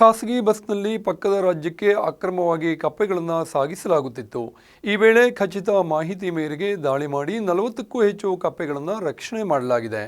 ಖಾಸಗಿ ಬಸ್ನಲ್ಲಿ ಪಕ್ಕದ ರಾಜ್ಯಕ್ಕೆ ಅಕ್ರಮವಾಗಿ ಕಪ್ಪೆಗಳನ್ನು ಸಾಗಿಸಲಾಗುತ್ತಿತ್ತು. ಈ ವೇಳೆ ಖಚಿತ ಮಾಹಿತಿ ಮೇರೆಗೆ ದಾಳಿ ಮಾಡಿ ನಲವತ್ತಕ್ಕೂ ಹೆಚ್ಚು ಕಪ್ಪೆಗಳನ್ನು ರಕ್ಷಣೆ ಮಾಡಲಾಗಿದೆ.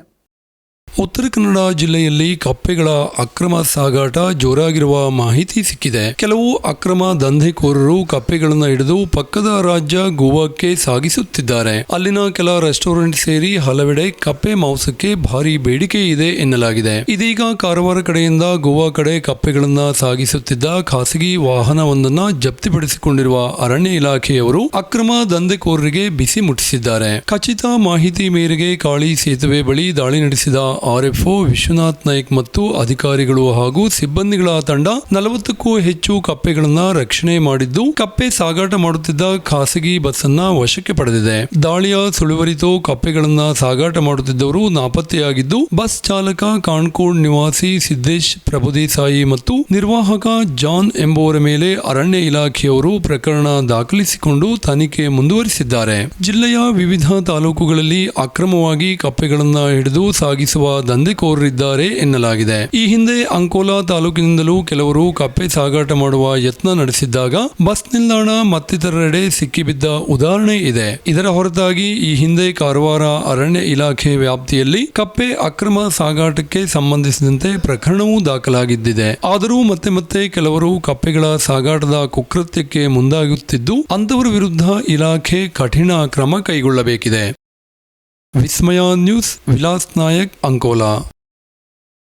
ಉತ್ತರ ಕನ್ನಡ ಜಿಲ್ಲೆಯಲ್ಲಿ ಕಪ್ಪೆಗಳ ಅಕ್ರಮ ಸಾಗಾಟ ಜೋರಾಗಿರುವ ಮಾಹಿತಿ ಸಿಕ್ಕಿದೆ. ಕೆಲವು ಅಕ್ರಮ ದಂಧೆಕೋರರು ಕಪ್ಪೆಗಳನ್ನು ಹಿಡಿದು ಪಕ್ಕದ ರಾಜ್ಯ ಗೋವಾಕ್ಕೆ ಸಾಗಿಸುತ್ತಿದ್ದಾರೆ. ಅಲ್ಲಿನ ಕೆಲ ರೆಸ್ಟೋರೆಂಟ್ ಸೇರಿ ಹಲವೆಡೆ ಕಪ್ಪೆ ಮಾಂಸಕ್ಕೆ ಭಾರಿ ಬೇಡಿಕೆ ಇದೆ ಎನ್ನಲಾಗಿದೆ. ಇದೀಗ ಕಾರವಾರ ಕಡೆಯಿಂದ ಗೋವಾ ಕಡೆ ಕಪ್ಪೆಗಳನ್ನ ಸಾಗಿಸುತ್ತಿದ್ದ ಖಾಸಗಿ ವಾಹನವೊಂದನ್ನು ಜಪ್ತಿಪಡಿಸಿಕೊಂಡಿರುವ ಅರಣ್ಯ ಇಲಾಖೆಯವರು ಅಕ್ರಮ ದಂಧೆಕೋರರಿಗೆ ಬಿಸಿ ಮುಟ್ಟಿಸಿದ್ದಾರೆ. ಖಚಿತ ಮಾಹಿತಿ ಮೇರೆಗೆ ಕಾಳಿ ಸೇತುವೆ ಬಳಿ ದಾಳಿ ನಡೆಸಿದ ಆರ್ಎಫ್ಒ, ವಿಶ್ವನಾಥ್ ನಾಯ್ಕ್ ಮತ್ತು ಅಧಿಕಾರಿಗಳು ಹಾಗೂ ಸಿಬ್ಬಂದಿಗಳ ತಂಡ ನಲವತ್ತಕ್ಕೂ ಹೆಚ್ಚು ಕಪ್ಪೆಗಳನ್ನ ರಕ್ಷಣೆ ಮಾಡಿದ್ದು, ಕಪ್ಪೆ ಸಾಗಾಟ ಮಾಡುತ್ತಿದ್ದ ಖಾಸಗಿ ಬಸ್ ಅನ್ನ ವಶಕ್ಕೆ ಪಡೆದಿದೆ. ದಾಳಿಯ ಸುಳಿವರಿತು ಕಪ್ಪೆಗಳನ್ನ ಸಾಗಾಟ ಮಾಡುತ್ತಿದ್ದವರು ನಾಪತ್ತೆಯಾಗಿದ್ದು, ಬಸ್ ಚಾಲಕ ಕಾಣ್ಕೋಡ್ ನಿವಾಸಿ ಸಿದ್ದೇಶ್ ಪ್ರಭುದೇಸಾಯಿ ಮತ್ತು ನಿರ್ವಾಹಕ ಜಾನ್ ಎಂಬುವರ ಮೇಲೆ ಅರಣ್ಯ ಇಲಾಖೆಯವರು ಪ್ರಕರಣ ದಾಖಲಿಸಿಕೊಂಡು ತನಿಖೆ ಮುಂದುವರಿಸಿದ್ದಾರೆ. ಜಿಲ್ಲೆಯ ವಿವಿಧ ತಾಲೂಕುಗಳಲ್ಲಿ ಅಕ್ರಮವಾಗಿ ಕಪ್ಪೆಗಳನ್ನ ಹಿಡಿದು ಸಾಗಿಸುವ ದಂಧೆಕೋರರಿದ್ದಾರೆ ಎನ್ನಲಾಗಿದೆ. ಈ ಹಿಂದೆ ಅಂಕೋಲಾ ತಾಲೂಕಿನಿಂದಲೂ ಕೆಲವರು ಕಪ್ಪೆ ಸಾಗಾಟ ಮಾಡುವ ಯತ್ನ ನಡೆಸಿದ್ದಾಗ ಬಸ್ ನಿಲ್ದಾಣ ಮತ್ತಿತರರೆಡೆ ಸಿಕ್ಕಿಬಿದ್ದ ಉದಾಹರಣೆ ಇದೆ. ಇದರ ಹೊರತಾಗಿ ಈ ಹಿಂದೆ ಕಾರವಾರ ಅರಣ್ಯ ಇಲಾಖೆ ವ್ಯಾಪ್ತಿಯಲ್ಲಿ ಕಪ್ಪೆ ಅಕ್ರಮ ಸಾಗಾಟಕ್ಕೆ ಸಂಬಂಧಿಸಿದಂತೆ ಪ್ರಕರಣವೂ ದಾಖಲಾಗಿದ್ದಿದೆ. ಆದರೂ ಮತ್ತೆ ಮತ್ತೆ ಕೆಲವರು ಕಪ್ಪೆಗಳ ಸಾಗಾಟದ ಕುಕೃತ್ಯಕ್ಕೆ ಮುಂದಾಗುತ್ತಿದ್ದು ಅಂತವರ ವಿರುದ್ಧ ಇಲಾಖೆ ಕಠಿಣ ಕ್ರಮ ಕೈಗೊಳ್ಳಬೇಕಿದೆ. ವಿಸ್ಮಯ ನ್ಯೂಸ್ ವಿಲಾಸ್ ನಾಯಕ್ ಅಂಕೋಲಾ